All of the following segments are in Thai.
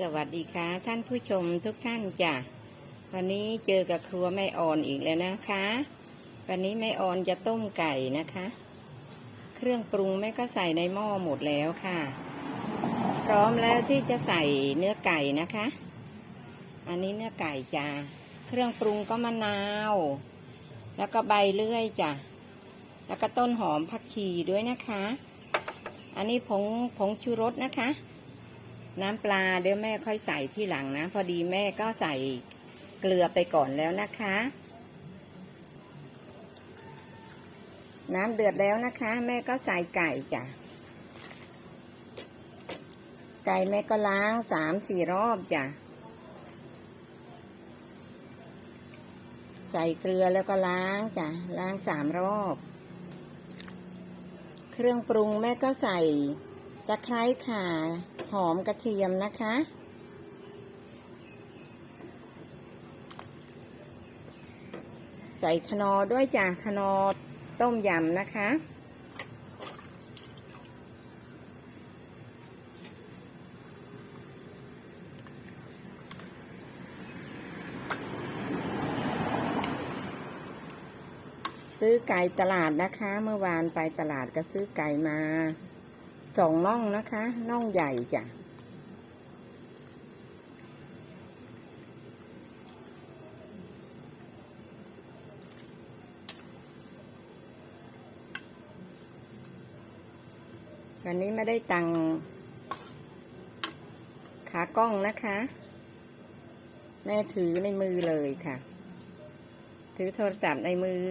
สวัสดีค่ะท่านผู้ชมทุกท่านจ้ะวันนี้เจอกับครัวแม่ออนอีกแล้วนะคะ วันนี้แม่ออนจะต้มไก่นะคะ เครื่องปรุงแม่ก็ใส่ในหม้อหมดแล้วค่ะ พร้อมแล้วที่จะใส่เนื้อไก่นะคะ อันนี้เนื้อไก่จ้ะเครื่องปรุงก็มะนาว แล้วก็ใบเลื่อยจ้ะแล้วก็ต้นหอมผักชีด้วยนะคะ อันนี้ผงผงชูรสนะคะ น้ำปลาเดี๋ยวแม่ค่อยใส่ที่หลังนะ พอดีแม่ก็ใส่เกลือไปก่อนแล้วนะคะ น้ำเดือดแล้วนะคะ แม่ก็ใส่ไก่จ้ะไก่แม่ก็ล้างสามสี่รอบจ้ะใส่เกลือแล้วก็ล้างจ้ะล้างสามรอบ เครื่องปรุงแม่ก็ใส่ ตะไคร้ข่า หอมกระเทียมนะคะ ใส่ขนอด้วยจ้ะขนอต้มยำนะคะ ซื้อไก่ตลาดนะคะ เมื่อวานไปตลาดก็ซื้อไก่มา สองน่องนะคะน่องใหญ่จ้ะวันนี้ไม่ได้ตังขากล้องนะคะ แม่ถือในมือเลยค่ะ ถือโทรศัพท์ในมือ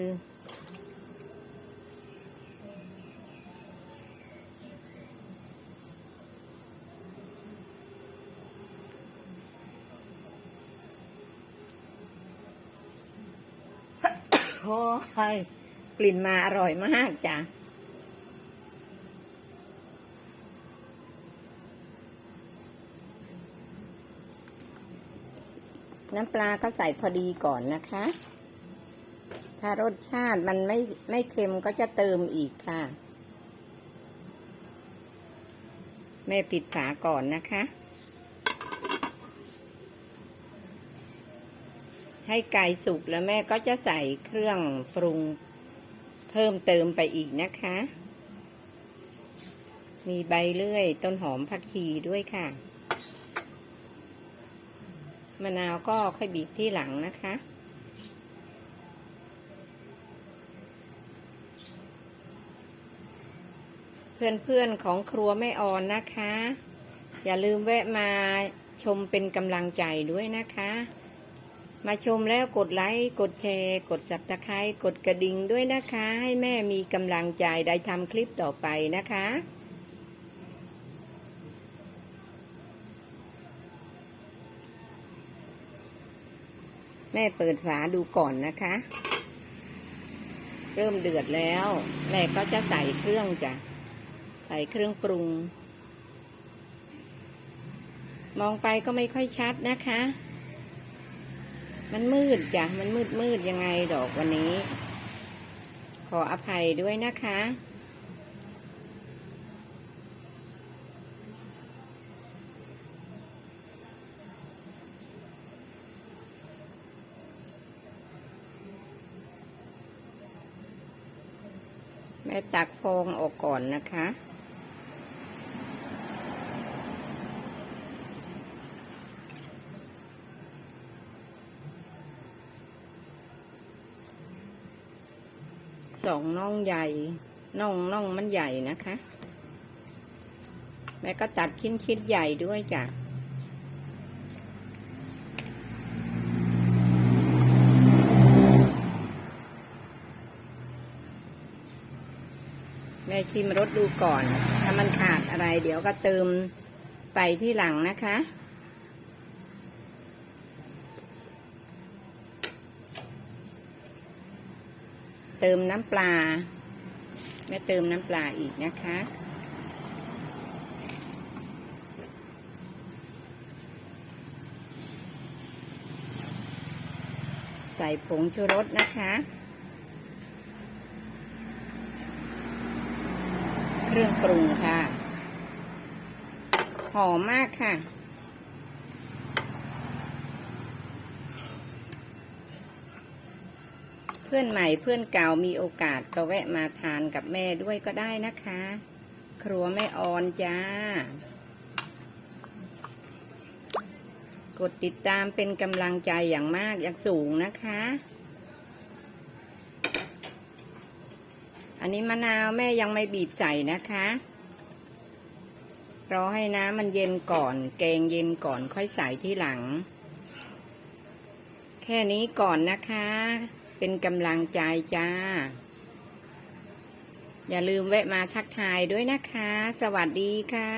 โอ้ยกลิ่นมาอร่อยมากจ้ะน้ำปลาก็ใส่พอดีก่อนนะคะ ถ้ารสชาติมันไม่ไม่เค็มก็จะเติมอีกค่ะ แม่ปิดฝาก่อนนะคะ ให้ไก่สุกแล้วแม่ก็จะใส่เครื่องปรุงเพิ่มเติมไปอีกนะคะ มีใบเลื่อยต้นหอมผักชีด้วยค่ะ มะนาวก็ค่อยบีบที่หลังนะคะ เพื่อนๆของครัวแม่ออนนะคะ อย่าลืมแวะมาชมเป็นกำลังใจด้วยนะคะ มาชมแล้วกดไลค์ กดแชร์ กดสับตะไคร้กดกระดิ่งด้วยนะคะ ให้แม่มีกำลังใจได้ทำคลิปต่อไปนะคะ แม่เปิดฝาดูก่อนนะคะ เริ่มเดือดแล้ว แม่ก็จะใส่เครื่องจ้ะ ใส่เครื่องปรุง มองไปก็ไม่ค่อยชัดนะคะ มันมืดจ้ะ มันมืดมืดยังไงดอกวันนี้ ขออภัยด้วยนะคะ แม่ตักฟองออกก่อนนะคะ สองน่องใหญ่น่องน่องมันใหญ่นะคะแม่ก็ตัดชิ้นชิ้นใหญ่ด้วยจ้ะแม่ชิมรสดูก่อน ถ้ามันขาดอะไรเดี๋ยวก็เติมไปที่หลังนะคะ เติมน้ำปลาแม่เติมน้ำปลาอีกนะคะ ใส่ผงชูรสนะคะ เครื่องปรุงค่ะ หอมมากค่ะ พื่อนใหม่เพื่อนเก่ามีโอกาสก็แวะมาทานกับแม่ด้วยก็ได้นะคะ ครัวแม่ออนจ้า กดติดตามเป็นกำลังใจอย่างมากอย่างสูงนะคะ อันนี้มะนาวแม่ยังไม่บีบใส่นะคะรอให้น้ำมันเย็นก่อน แกงเย็นก่อนค่อยใส่ที่หลัง แค่นี้ก่อนนะคะ เป็นกำลังใจจ้า อย่าลืมแวะมาทักทายด้วยนะคะ สวัสดีค่ะ